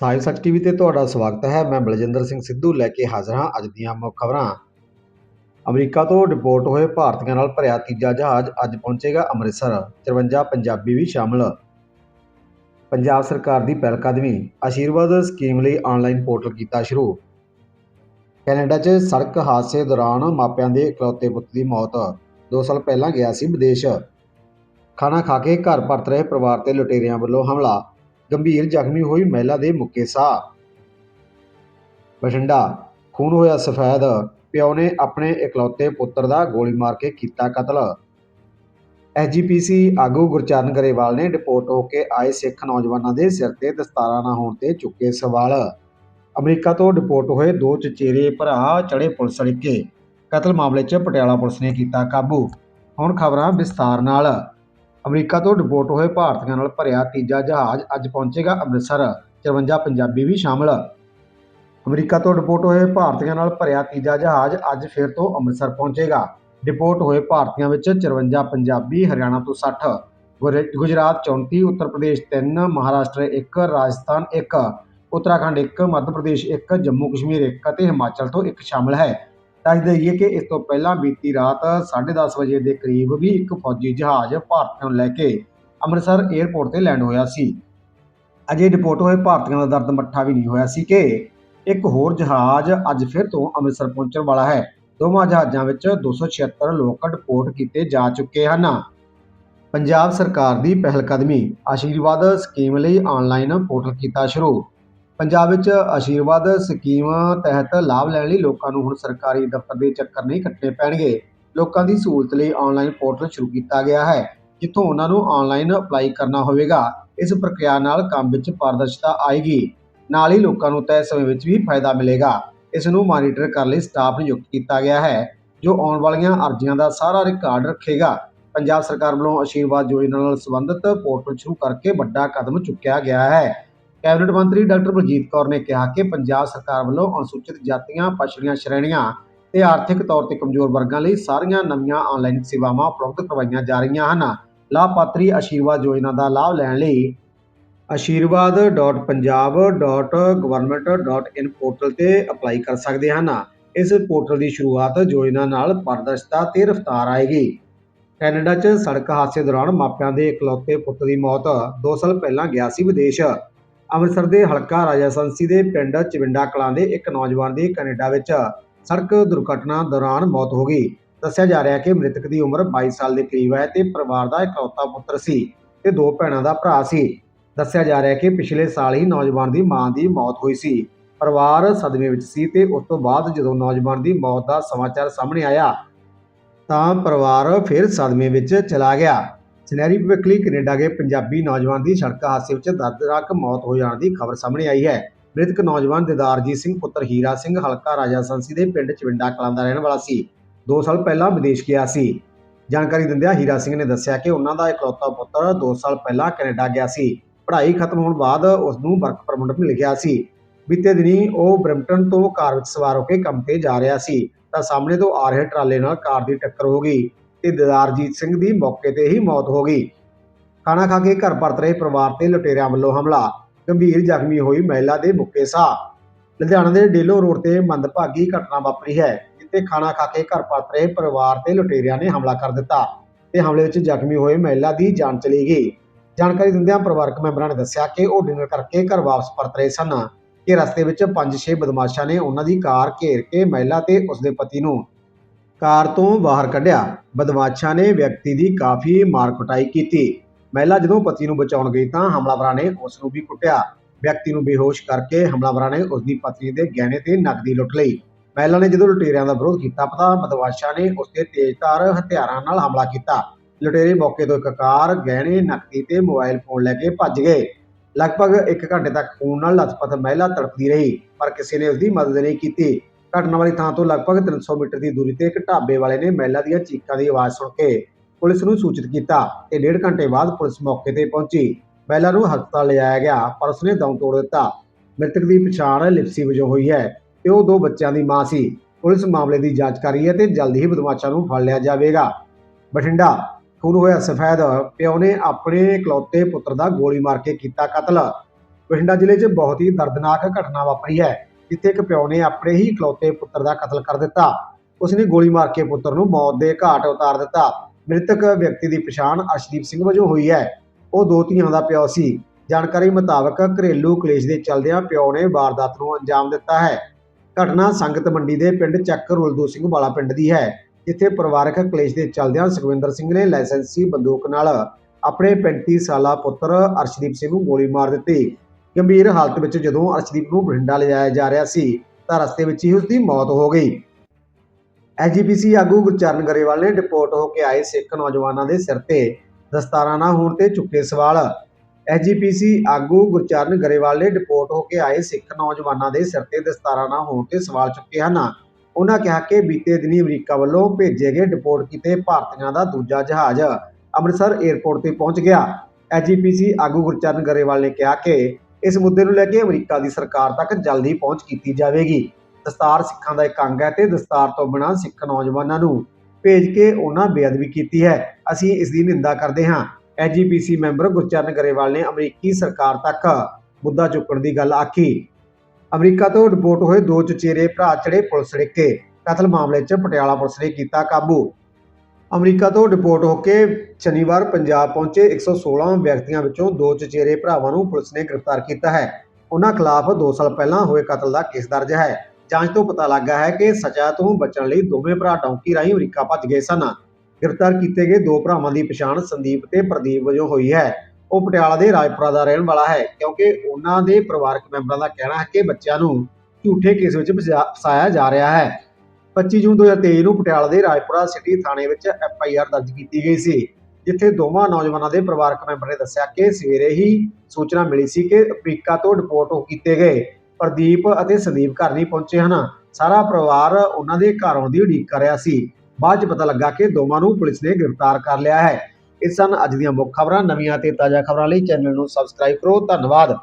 ਸਾਹਿਬ ਸੱਚ ਟੀਵੀ ਤੇ ਤੁਹਾਡਾ ਸਵਾਗਤ ਹੈ। ਮੈਂ ਬਲਜਿੰਦਰ ਸਿੰਘ ਸਿੱਧੂ ਲੈ ਕੇ ਹਾਜ਼ਰ ਹਾਂ ਅੱਜ ਦੀਆਂ ਮੁੱਖ ਖਬਰਾਂ। ਅਮਰੀਕਾ ਤੋਂ ਡਿਪੋਰਟ ਹੋਏ ਭਾਰਤੀਆਂ ਨਾਲ ਭਰਿਆ ਤੀਜਾ ਜਹਾਜ਼ ਅੱਜ ਪਹੁੰਚੇਗਾ ਅੰਮ੍ਰਿਤਸਰ। 53 ਪੰਜਾਬੀ ਵੀ ਸ਼ਾਮਲ। ਪੰਜਾਬ ਸਰਕਾਰ ਦੀ ਪਹਿਲਕਦਮੀ ਆਸ਼ੀਰਵਾਦ ਸਕੀਮ ਲਈ ਆਨਲਾਈਨ ਪੋਰਟਲ ਕੀਤਾ ਸ਼ੁਰੂ। ਕੈਨੇਡਾ 'ਚ ਸੜਕ ਹਾਦਸੇ ਦੌਰਾਨ ਮਾਪਿਆਂ ਦੇ ਇਕਲੌਤੇ ਪੁੱਤ ਦੀ ਮੌਤ 2 ਸਾਲ ਪਹਿਲਾਂ ਗਿਆ ਸੀ ਵਿਦੇਸ਼। ਖਾਣਾ ਖਾ ਕੇ ਘਰ ਪਰਤ ਰਹੇ ਪਰਿਵਾਰ ਤੇ ਲੁਟੇਰਿਆਂ ਵੱਲੋਂ ਹਮਲਾ। ਗੰਭੀਰ ਜ਼ਖਮੀ ਹੋਈ ਮਹਿਲਾ ਦੇ ਮੁੱਕੇ ਸਾਹ। ਬਠਿੰਡਾ, ਖੂਨ ਹੋਇਆ ਸਫੈਦ, ਪਿਓ ਨੇ ਆਪਣੇ ਇਕਲੌਤੇ ਪੁੱਤਰ ਦਾ ਗੋਲੀ ਮਾਰ ਕੇ ਕੀਤਾ ਕਤਲ। ਐਸਜੀਪੀਸੀ ਆਗੂ ਗੁਰਚਰਨ ਗਰੇਵਾਲ ਨੇ ਡਿਪੋਰਟ ਹੋ ਕੇ ਆਏ ਸਿੱਖ ਨੌਜਵਾਨਾਂ ਦੇ ਸਿਰ ਤੇ ਦਸਤਾਰਾਂ ਨਾ ਹੋਣ ਤੇ ਚੁੱਕੇ ਸਵਾਲ। ਅਮਰੀਕਾ ਤੋਂ ਡਿਪੋਰਟ ਹੋਏ ਦੋ ਚਚੇਰੇ ਭਰਾ ਚੜੇ ਪੁਲਿਸ ਅੜਿੱਕੇ ਕਤਲ ਮਾਮਲੇ 'ਚ ਪਟਿਆਲਾ ਪੁਲਿਸ ਨੇ ਕੀਤਾ ਕਾਬੂ। ਹੁਣ ਖਬਰਾਂ ਵਿਸਥਾਰ ਨਾਲ। ਅਮਰੀਕਾ ਤੋਂ ਡਿਪੋਰਟ ਹੋਏ ਭਾਰਤੀਆਂ ਨਾਲ ਭਰਿਆ ਤੀਜਾ ਜਹਾਜ਼ ਅੱਜ ਪਹੁੰਚੇਗਾ ਅੰਮ੍ਰਿਤਸਰ 54 ਪੰਜਾਬੀ ਵੀ ਸ਼ਾਮਲ। ਅਮਰੀਕਾ ਤੋਂ ਡਿਪੋਰਟ ਹੋਏ ਭਾਰਤੀਆਂ ਨਾਲ ਭਰਿਆ ਤੀਜਾ ਜਹਾਜ਼ ਅੱਜ ਫਿਰ ਤੋਂ ਅੰਮ੍ਰਿਤਸਰ ਪਹੁੰਚੇਗਾ। ਡਿਪੋਰਟ ਹੋਏ ਭਾਰਤੀਆਂ ਵਿੱਚ 54 ਪੰਜਾਬੀ, ਹਰਿਆਣਾ ਤੋਂ 60 ਗੁਰ- ਗੁਜਰਾਤ 34 ਉੱਤਰ ਪ੍ਰਦੇਸ਼ 3 ਮਹਾਰਾਸ਼ਟਰ 1 ਰਾਜਸਥਾਨ 1 ਉੱਤਰਾਖੰਡ 1 ਮੱਧ ਪ੍ਰਦੇਸ਼ 1 ਜੰਮੂ ਕਸ਼ਮੀਰ 1 ਅਤੇ ਹਿਮਾਚਲ ਤੋਂ 1 ਸ਼ਾਮਲ ਹੈ। ਦੱਸ ਦੇਈਏ ਕਿ ਇਸ ਤੋਂ ਪਹਿਲਾਂ ਬੀਤੀ ਰਾਤ 10:30 ਵਜੇ ਦੇ ਕਰੀਬ ਵੀ ਇੱਕ ਫੌਜੀ ਜਹਾਜ਼ ਭਾਰਤੀਆਂ ਨੂੰ ਲੈ ਕੇ ਅੰਮ੍ਰਿਤਸਰ 에ਅਰਪੋਰਟ ਤੇ ਲੈਂਡ ਹੋਇਆ ਸੀ। ਅਜੇ ਡਿਪੋਰਟ ਹੋਏ ਭਾਰਤੀਆਂ ਦਾ ਦਰਦ ਮੱਠਾ ਵੀ ਨਹੀਂ ਹੋਇਆ ਸੀ ਕਿ ਇੱਕ ਹੋਰ ਜਹਾਜ਼ ਅੱਜ ਫਿਰ ਤੋਂ ਅੰਮ੍ਰਿਤਸਰ ਪਹੁੰਚਣ ਵਾਲਾ ਹੈ। ਦੋਵਾਂ ਜਹਾਜ਼ਾਂ ਵਿੱਚ 276 ਲੋਕ ਡਿਪੋਰਟ ਕੀਤੇ ਜਾ ਚੁੱਕੇ ਹਨ। ਪੰਜਾਬ ਸਰਕਾਰ ਦੀ ਪਹਿਲਕਦਮੀ ਆਸ਼ੀਰਵਾਦ ਸਕੀਮ ਲਈ ਆਨਲਾਈਨ ਪੋਰਟਲ ਕੀਤਾ ਸ਼ੁਰੂ। ਪੰਜਾਬ ਵਿੱਚ ਆਸ਼ੀਰਵਾਦ ਸਕੀਮ ਤਹਿਤ ਲਾਭ ਲੈਣ ਲਈ ਲੋਕਾਂ ਨੂੰ ਹੁਣ ਸਰਕਾਰੀ ਦਫ਼ਤਰ ਦੇ ਚੱਕਰ ਨਹੀਂ ਕੱਟਣੇ ਪੈਣਗੇ। ਲੋਕਾਂ ਦੀ ਸਹੂਲਤ ਲਈ ਆਨਲਾਈਨ ਪੋਰਟਲ ਸ਼ੁਰੂ ਕੀਤਾ ਗਿਆ ਹੈ, ਜਿੱਥੋਂ ਉਹਨਾਂ ਨੂੰ ਆਨਲਾਈਨ ਅਪਲਾਈ ਕਰਨਾ ਹੋਵੇਗਾ। ਇਸ ਪ੍ਰਕਿਰਿਆ ਨਾਲ ਕੰਮ ਵਿੱਚ ਪਾਰਦਰਸ਼ਤਾ ਆਏਗੀ। ਨਾਲ ਹੀ ਲੋਕਾਂ ਨੂੰ ਤੈਅ ਸਮੇਂ ਵਿੱਚ ਵੀ ਫਾਇਦਾ ਮਿਲੇਗਾ। ਇਸ ਨੂੰ ਮਾਨੀਟਰ ਕਰਨ ਲਈ ਸਟਾਫ ਨਿਯੁਕਤ ਕੀਤਾ ਗਿਆ ਹੈ, ਜੋ ਆਉਣ ਵਾਲੀਆਂ ਅਰਜ਼ੀਆਂ ਦਾ ਸਾਰਾ ਰਿਕਾਰਡ ਰੱਖੇਗਾ। ਪੰਜਾਬ ਸਰਕਾਰ ਵੱਲੋਂ ਆਸ਼ੀਰਵਾਦ ਯੋਜਨਾ ਨਾਲ ਸੰਬੰਧਿਤ ਪੋਰਟਲ ਸ਼ੁਰੂ ਕਰਕੇ ਵੱਡਾ ਕਦਮ ਚੁੱਕਿਆ ਗਿਆ ਹੈ। ਕੈਬਨਿਟ ਮੰਤਰੀ ਡਾਕਟਰ ਬਲਜੀਤ ਕੌਰ ਨੇ ਕਿਹਾ ਕਿ ਪੰਜਾਬ ਸਰਕਾਰ ਵੱਲੋਂ ਅਨੁਸੂਚਿਤ ਜਾਤੀਆਂ ਪਛੜੀਆਂ ਸ਼੍ਰੇਣੀਆਂ ਤੇ ਆਰਥਿਕ ਤੌਰ ਤੇ ਕਮਜ਼ੋਰ ਵਰਗਾਂ ਲਈ ਸਾਰੀਆਂ ਨਵੀਆਂ ਆਨਲਾਈਨ ਸੇਵਾਵਾਂ ਉਪਲਬਧ ਕਰਵਾਈਆਂ ਜਾ ਰਹੀਆਂ ਹਨ। ਲਾਭਪਾਤਰੀ ਆਸ਼ੀਰਵਾਦ ਯੋਜਨਾ ਦਾ ਲਾਭ ਲੈਣ ਲਈ ਆਸ਼ੀਰਵਾਦ.ਪੰਜਾਬ.ਗਵਰਨਮੈਂਟ.ਇਨ ਪੋਰਟਲ ਤੇ ਅਪਲਾਈ ਕਰ ਸਕਦੇ ਹਨ। ਇਸ ਪੋਰਟਲ ਦੀ ਸ਼ੁਰੂਆਤ ਯੋਜਨਾ ਨਾਲ ਪਾਰਦਰਸ਼ਤਾ ਤੇ ਰਫ਼ਤਾਰ ਆਏਗੀ। ਕੈਨੇਡਾ 'ਚ ਸੜਕ ਹਾਦਸੇ ਦੌਰਾਨ ਮਾਪਿਆਂ ਦੇ ਇਕਲੌਤੇ ਪੁੱਤ ਦੀ ਮੌਤ 2 ਸਾਲ ਪਹਿਲਾਂ ਗਿਆ ਸੀ ਵਿਦੇਸ਼। ਅੰਮ੍ਰਿਤਸਰ ਦੇ ਹਲਕਾ ਰਾਜਾਸੰਸੀ ਦੇ ਪਿੰਡ ਚਵਿੰਡਾ ਕਲਾਂ ਦੇ ਇੱਕ ਨੌਜਵਾਨ ਦੀ ਕੈਨੇਡਾ ਵਿੱਚ ਸੜਕ ਦੁਰਘਟਨਾ ਦੌਰਾਨ ਮੌਤ ਹੋ ਗਈ। ਦੱਸਿਆ ਜਾ ਰਿਹਾ ਹੈ ਕਿ ਮ੍ਰਿਤਕ ਦੀ ਉਮਰ 22 ਸਾਲ ਦੇ ਕਰੀਬ ਹੈ ਤੇ ਪਰਿਵਾਰ ਦਾ ਇਕਲੌਤਾ ਪੁੱਤਰ ਸੀ ਤੇ ਦੋ ਭੈਣਾਂ ਦਾ ਭਰਾ ਸੀ। ਦੱਸਿਆ ਜਾ ਰਿਹਾ ਹੈ ਕਿ ਪਿਛਲੇ ਸਾਲ ਹੀ ਨੌਜਵਾਨ ਦੀ ਮਾਂ ਦੀ ਮੌਤ ਹੋਈ ਸੀ। ਪਰਿਵਾਰ ਸਦਮੇ ਵਿੱਚ ਸੀ ਤੇ ਉਸ ਤੋਂ ਬਾਅਦ ਜਦੋਂ ਨੌਜਵਾਨ ਦੀ ਮੌਤ ਦਾ ਸਮਾਚਾਰ ਸਾਹਮਣੇ ਆਇਆ ਤਾਂ ਪਰਿਵਾਰ ਫਿਰ ਸਦਮੇ ਵਿੱਚ ਚਲਾ ਗਿਆ। ਸੁਨਹਿਰੀ ਭਵਿੱਖ ਲਈ ਕੈਨੇਡਾ ਗਏ ਪੰਜਾਬੀ ਨੌਜਵਾਨ ਦੀ ਸੜਕ ਹਾਦਸੇ ਵਿੱਚ ਦਰਦਨਾਕ ਮੌਤ ਹੋ ਜਾਣ ਦੀ ਖਬਰ ਸਾਹਮਣੇ ਆਈ ਹੈ। ਮ੍ਰਿਤਕ ਨੌਜਵਾਨ ਦਿਦਾਰਜੀਤ ਸਿੰਘ, ਪੁੱਤਰ ਹੀਰਾ ਸਿੰਘ, ਹਲਕਾ ਰਾਜਾ ਸੰਸੀ ਦੇ ਪਿੰਡ ਚਵਿੰਡਾ ਕਲਾਂ ਦਾ ਰਹਿਣ ਵਾਲਾ ਸੀ। 2 ਸਾਲ ਪਹਿਲਾਂ ਵਿਦੇਸ਼ ਗਿਆ ਸੀ। ਜਾਣਕਾਰੀ ਦਿੰਦਿਆਂ ਹੀਰਾ ਸਿੰਘ ਨੇ ਦੱਸਿਆ ਕਿ ਉਹਨਾਂ ਦਾ ਇਕਲੌਤਾ ਪੁੱਤਰ 2 ਸਾਲ ਪਹਿਲਾਂ ਕੈਨੇਡਾ ਗਿਆ ਸੀ। ਪੜ੍ਹਾਈ ਖਤਮ ਹੋਣ ਬਾਅਦ ਉਸ ਨੂੰ ਵਰਕ ਪਰਮਿਟ ਮਿਲ ਗਿਆ ਸੀ। ਬੀਤੇ ਦਿਨੀ ਉਹ ਬ੍ਰੈਂਪਟਨ ਤੋਂ ਕਾਰ ਵਿੱਚ ਸਵਾਰ ਹੋ ਕੇ ਕੰਮ ਤੇ ਜਾ ਰਿਹਾ ਸੀ। ਤਾਂ ਸਾਹਮਣੇ ਤੋਂ ਆ ਰਹੇ ਟਰਾਲੇ ਨਾਲ ਕਾਰ ਦੀ ਟੱਕਰ ਹੋ ਗਈ। ਤੇ ਦਿਦਾਰਜੀਤ ਸਿੰਘ ਦੀ ਮੌਕੇ ਤੇ ਹੀ ਮੌਤ ਹੋ ਗਈ। ਖਾਣਾ ਖਾ ਕੇ ਘਰ ਪਰਤ ਰਹੇ ਪਰਿਵਾਰ ਤੇ ਲੁਟੇਰਿਆਂ ਵੱਲੋਂ ਹਮਲਾ, ਗੰਭੀਰ ਜ਼ਖਮੀ ਹੋਈ ਮਹਿਲਾ ਦੇ ਮੁੱਕੇ ਸਾਹ। ਲੁਧਿਆਣਾ ਦੇ ਡੇਲੋ ਰੋਡ ਤੇ ਮੰਦਭਾਗੀ ਘਟਨਾ ਵਾਪਰੀ ਹੈ, ਜਿੱਥੇ ਖਾਣਾ ਖਾ ਕੇ ਘਰ ਪਰਤ ਰਹੇ ਪਰਿਵਾਰ ਤੇ ਲੁਟੇਰਿਆਂ ਨੇ ਹਮਲਾ ਕਰ ਦਿੱਤਾ ਤੇ ਹਮਲੇ ਵਿੱਚ ਜ਼ਖਮੀ ਹੋਏ ਮਹਿਲਾ ਦੀ ਜਾਨ ਚਲੀ ਗਈ। ਜਾਣਕਾਰੀ ਦਿੰਦਿਆਂ ਪਰਿਵਾਰਕ ਮੈਂਬਰਾਂ ਨੇ ਦੱਸਿਆ ਕਿ ਉਹ ਡਿਨਰ ਕਰਕੇ ਘਰ ਵਾਪਸ ਪਰਤ ਰਹੇ ਸਨ ਕਿ ਰਸਤੇ ਵਿੱਚ 5-6 ਬਦਮਾਸ਼ਾਂ ਨੇ ਉਹਨਾਂ ਦੀ ਕਾਰ ਘੇਰ ਕੇ ਮਹਿਲਾ ਤੇ ਉਸਦੇ ਪਤੀ ਨੂੰ ਕਾਰ ਤੋਂ ਬਾਹਰ ਕੱਢਿਆ। ਬਦਮਾਸ਼ਾਂ ਨੇ ਵਿਅਕਤੀ ਦੀ ਕਾਫੀ ਮਾਰ ਕੁਟਾਈ ਕੀਤੀ। ਮਹਿਲਾ ਜਦੋਂ ਪਤੀ ਨੂੰ ਬਚਾਉਣ ਗਈ ਤਾਂ ਹਮਲਾਵਰਾਂ ਨੇ ਉਸ ਨੂੰ ਵੀ ਕੁੱਟਿਆ। ਵਿਅਕਤੀ ਨੂੰ ਬੇਹੋਸ਼ ਕਰਕੇ ਹਮਲਾਵਰਾਂ ਨੇ ਉਸ ਦੀ ਪਤਨੀ ਦੇ ਗਹਿਣੇ ਤੇ ਨਕਦੀ ਲੁੱਟ ਲਈ। ਮਹਿਲਾ ਨੇ ਜਦੋਂ ਲੁਟੇਰਿਆਂ ਦਾ ਵਿਰੋਧ ਕੀਤਾ ਪਤਾ ਬਦਮਾਸ਼ਾਂ ਨੇ ਉਸ ਤੇ ਤੇਜ਼ਧਾਰ ਹਥਿਆਰਾਂ ਨਾਲ ਹਮਲਾ ਕੀਤਾ। ਲੁਟੇਰੇ ਮੌਕੇ ਤੋਂ ਇੱਕ ਕਾਰ, ਗਹਿਣੇ, ਨਕਦੀ ਤੇ ਮੋਬਾਈਲ ਫੋਨ ਲੈ ਕੇ ਭੱਜ ਗਏ। ਲਗਭਗ 1 ਘੰਟੇ ਤੱਕ ਖੂਨ ਨਾਲ ਲਥਪਥ ਮਹਿਲਾ ਤੜਪਦੀ ਰਹੀ, ਪਰ ਕਿਸੇ ਨੇ ਉਸ ਦੀ ਮਦਦ ਨਹੀਂ ਕੀਤੀ। ਘਟਨਾ ਵਾਲੀ ਥਾਂ ਤੋਂ ਲਗਭਗ 300 ਮੀਟਰ ਦੀ ਦੂਰੀ ਤੇ ਇੱਕ ਢਾਬੇ ਵਾਲੇ ਨੇ ਮਹਿਲਾ ਦੀਆਂ ਚੀਕਾਂ ਦੀ ਆਵਾਜ਼ ਸੁਣ ਕੇ ਪੁਲਿਸ ਨੂੰ ਸੂਚਿਤ ਕੀਤਾ ਤੇ ਡੇਢ ਘੰਟੇ ਬਾਅਦ ਪੁਲਿਸ ਮੌਕੇ ਤੇ ਪਹੁੰਚੀ। ਮਹਿਲਾ ਨੂੰ ਹਸਪਤਾਲ ਲਿਜਾਇਆ ਗਿਆ, ਪਰ ਉਸਨੇ ਦਮ ਤੋੜ ਦਿੱਤਾ। ਮ੍ਰਿਤਕ ਦੀ ਪਛਾਣ ਲਿਪਸੀ ਵਜੋਂ ਹੋਈ ਹੈ ਤੇ ਉਹ ਦੋ ਬੱਚਿਆਂ ਦੀ ਮਾਂ ਸੀ। ਪੁਲਿਸ ਮਾਮਲੇ ਦੀ ਜਾਂਚ ਕਰ ਰਹੀ ਹੈ ਤੇ ਜਲਦੀ ਹੀ ਬਦਮਾਸ਼ਾਂ ਨੂੰ ਫੜ ਲਿਆ ਜਾਵੇਗਾ। ਬਠਿੰਡਾ, ਖੂਨ ਹੋਇਆ ਸਫੈਦ, ਪਿਓ ਨੇ ਆਪਣੇ ਇਕਲੌਤੇ ਪੁੱਤਰ ਦਾ ਗੋਲੀ ਮਾਰ ਕੇ ਕੀਤਾ ਕਤਲ। ਬਠਿੰਡਾ ਜ਼ਿਲ੍ਹੇ 'ਚ ਬਹੁਤ ਹੀ ਦਰਦਨਾਕ ਘਟਨਾ ਵਾਪਰੀ ਹੈ। ਜਿੱਥੇ ਇੱਕ ਪਿਓ ਨੇ ਆਪਣੇ ਹੀ ਇਕਲੌਤੇ ਪੁੱਤਰ ਦਾ ਕਤਲ ਕਰ ਦਿੱਤਾ। ਉਸ ਨੇ ਗੋਲੀ ਮਾਰ ਕੇ ਪੁੱਤਰ ਨੂੰ ਮੌਤ ਦੇ ਘਾਟ ਉਤਾਰ ਦਿੱਤਾ। ਮ੍ਰਿਤਕ ਵਿਅਕਤੀ ਦੀ ਪਛਾਣ ਅਰਸ਼ਦੀਪ ਸਿੰਘ ਵਜੋਂ ਹੋਈ ਹੈ। ਉਹ ਦੋ ਧੀਆਂ ਦਾ ਪਿਓ ਸੀ। ਜਾਣਕਾਰੀ ਮੁਤਾਬਕ ਘਰੇਲੂ ਕਲੇਸ਼ ਦੇ ਚੱਲਦਿਆਂ ਪਿਓ ਨੇ ਵਾਰਦਾਤ ਨੂੰ ਅੰਜਾਮ ਦਿੱਤਾ ਹੈ। ਘਟਨਾ ਸੰਗਤ ਮੰਡੀ ਦੇ ਪਿੰਡ ਚੱਕ ਰੁਲਦੂ ਸਿੰਘ ਵਾਲਾ ਪਿੰਡ ਦੀ ਹੈ, ਜਿੱਥੇ ਪਰਿਵਾਰਕ ਕਲੇਸ਼ ਦੇ ਚੱਲਦਿਆਂ ਸੁਖਵਿੰਦਰ ਸਿੰਘ ਨੇ ਲਾਇਸੈਂਸੀ ਬੰਦੂਕ ਨਾਲ ਆਪਣੇ 35 ਸਾਲਾ ਪੁੱਤਰ ਅਰਸ਼ਦੀਪ ਸਿੰਘ ਨੂੰ ਗੋਲੀ ਮਾਰ ਦਿੱਤੀ। ਗੰਭੀਰ ਹਾਲਤ ਵਿੱਚ ਜਦੋਂ ਅਰਸ਼ਦੀਪ ਨੂੰ ਬਠਿੰਡਾ ਲਿਜਾਇਆ ਜਾ ਰਿਹਾ ਸੀ, ਤਾਂ ਰਸਤੇ ਵਿੱਚ ਹੀ ਉਸ ਦੀ ਮੌਤ ਹੋ ਗਈ। ਐਜੀਪੀਸੀ ਆਗੂ ਗੁਰਚਰਨ ਗਰੇਵਾਲ ਨੇ ਡਿਪੋਰਟ ਹੋ ਕੇ ਆਏ ਸਿੱਖ ਨੌਜਵਾਨਾਂ ਦੇ ਸਿਰ ਤੇ ਦਸਤਾਰਾਂ ਨਾ ਹੋਣ ਤੇ ਚੁੱਕੇ ਸਵਾਲ। ਐਜੀਪੀਸੀ ਆਗੂ ਗੁਰਚਰਨ ਗਰੇਵਾਲ ਨੇ ਡਿਪੋਰਟ ਹੋ ਕੇ ਆਏ ਸਿੱਖ ਨੌਜਵਾਨਾਂ ਦੇ ਸਿਰ ਤੇ ਦਸਤਾਰਾਂ ਨਾ ਹੋਣ ਤੇ ਸਵਾਲ ਚੁੱਕੇ ਹਨ। ਉਹਨਾਂ ਕਿਹਾ ਕਿ ਬੀਤੇ ਦਿਨੀ ਅਮਰੀਕਾ ਵੱਲੋਂ ਭੇਜੇ ਗਏ ਡਿਪੋਰਟ ਕੀਤੇ ਭਾਰਤੀਆਂ ਦਾ ਦੂਜਾ ਜਹਾਜ਼ ਅੰਮ੍ਰਿਤਸਰ ਏਅਰਪੋਰਟ ਤੇ ਪਹੁੰਚ ਗਿਆ। ਐਜੀਪੀਸੀ ਆਗੂ ਗੁਰਚਰਨ ਗਰੇਵਾਲ ਨੇ ਕਿਹਾ ਕਿ ਇਸ ਮੁੱਦੇ ਨੂੰ ਲੈ ਕੇ ਅਮਰੀਕਾ ਦੀ ਸਰਕਾਰ ਤੱਕ ਜਲਦੀ ਪਹੁੰਚ ਕੀਤੀ ਜਾਵੇਗੀ। ਦਸਤਾਰ ਸਿੱਖਾਂ ਦਾ ਇੱਕ ਅੰਗ ਹੈ ਤੇ ਦਸਤਾਰ ਤੋਂ ਬਿਨਾਂ ਸਿੱਖ ਨੌਜਵਾਨਾਂ ਨੂੰ ਭੇਜ ਕੇ ਉਹਨਾਂ ਬੇਅਦਬੀ ਕੀਤੀ ਹੈ। ਅਸੀਂ ਇਸ ਦੀ ਨਿੰਦਾ ਕਰਦੇ ਹਾਂ। ਐਜੀਪੀਸੀ ਮੈਂਬਰ ਗੁਰਚਰਨ ਗਰੇਵਾਲ ਨੇ ਅਮਰੀਕੀ ਸਰਕਾਰ ਤੱਕ ਮੁੱਦਾ ਚੁੱਕਣ ਦੀ ਗੱਲ ਆਖੀ। ਅਮਰੀਕਾ ਤੋਂ ਰਿਪੋਰਟ ਹੋਏ ਦੋ ਚਚੇਰੇ ਭਰਾ ਚੜੇ ਪੁਲਿਸ ਰਿੱਕੇ ਕਤਲ ਮਾਮਲੇ 'ਚ ਪਟਿਆਲਾ ਪੁਲਿਸ ਨੇ ਕੀਤਾ ਕਾਬੂ। ਅਮਰੀਕਾ ਤੋਂ ਰਿਪੋਰਟ ਹੋ ਕੇ ਸ਼ਨੀਵਾਰ ਪੰਜਾਬ ਪਹੁੰਚੇ 116 ਵਿਅਕਤੀਆਂ ਵਿੱਚੋਂ ਦੋ ਚਚੇਰੇ ਭਰਾਵਾਂ ਨੂੰ ਪੁਲਿਸ ਨੇ ਗ੍ਰਿਫਤਾਰ ਕੀਤਾ ਹੈ। ਉਹਨਾਂ ਖਿਲਾਫ 2 ਸਾਲ ਪਹਿਲਾਂ ਹੋਏ ਕਤਲ ਦਾ ਕੇਸ ਦਰਜ ਹੈ। ਜਾਂਚ ਤੋਂ ਪਤਾ ਲੱਗਾ ਹੈ ਕਿ ਸਜ਼ਾ ਤੋਂ ਬਚਣ ਲਈ ਦੋਵੇਂ ਭਰਾ ਡੌਂਕੀ ਰਾਹੀਂ ਅਮਰੀਕਾ ਭੱਜ ਗਏ ਸਨ। ਗ੍ਰਿਫਤਾਰ ਕੀਤੇ ਗਏ ਦੋ ਭਰਾਵਾਂ ਦੀ ਪਛਾਣ ਸੰਦੀਪ ਤੇ ਪ੍ਰਦੀਪ ਵਜੋਂ ਹੋਈ ਹੈ। ਉਹ ਪਟਿਆਲਾ ਦੇ ਰਾਜਪੁਰਾ ਦਾ ਰਹਿਣ ਵਾਲਾ ਹੈ, ਕਿਉਂਕਿ ਉਹਨਾਂ ਦੇ ਪਰਿਵਾਰਕ ਮੈਂਬਰਾਂ ਦਾ ਕਹਿਣਾ ਹੈ ਕਿ ਬੱਚਿਆਂ ਨੂੰ ਝੂਠੇ ਕੇਸ ਵਿੱਚ ਫਸਾ- ਫਸਾਇਆ ਜਾ ਰਿਹਾ ਹੈ। 25 ਜੂਨ 2023 ਨੂੰ ਪਟਿਆਲਾ ਦੇ ਰਾਜਪੁਰਾ ਸਿਟੀ ਥਾਣੇ ਵਿੱਚ ਐਫ ਆਈ ਆਰ ਦਰਜ ਕੀਤੀ ਗਈ ਸੀ, ਜਿੱਥੇ ਦੋਵਾਂ ਨੌਜਵਾਨਾਂ ਦੇ ਪਰਿਵਾਰਕ ਮੈਂਬਰ ਨੇ ਦੱਸਿਆ ਕਿ ਸਵੇਰੇ ਹੀ ਸੂਚਨਾ ਮਿਲੀ ਸੀ ਕਿ ਅਮਰੀਕਾ ਤੋਂ ਡਿਪੋਰਟ ਹੋ ਕੀਤੇ ਗਏ। ਪ੍ਰਦੀਪ ਅਤੇ ਸੰਦੀਪ ਘਰ ਨਹੀਂ ਪਹੁੰਚੇ ਹਨ। ਸਾਰਾ ਪਰਿਵਾਰ ਉਹਨਾਂ ਦੇ ਘਰ ਆਉਣ ਦੀ ਉਡੀਕ ਕਰ ਰਿਹਾ ਸੀ। ਬਾਅਦ 'ਚ ਪਤਾ ਲੱਗਾ ਕਿ ਦੋਵਾਂ ਨੂੰ ਪੁਲਿਸ ਨੇ ਗ੍ਰਿਫਤਾਰ ਕਰ ਲਿਆ ਹੈ। ਇਸ ਸਨ ਅੱਜ ਦੀਆਂ ਮੁੱਖ ਖਬਰਾਂ। ਨਵੀਆਂ ਤੇ ਤਾਜ਼ਾ ਖਬਰਾਂ ਲਈ ਚੈਨਲ ਨੂੰ ਸਬਸਕ੍ਰਾਈਬ ਕਰੋ। ਧੰਨਵਾਦ।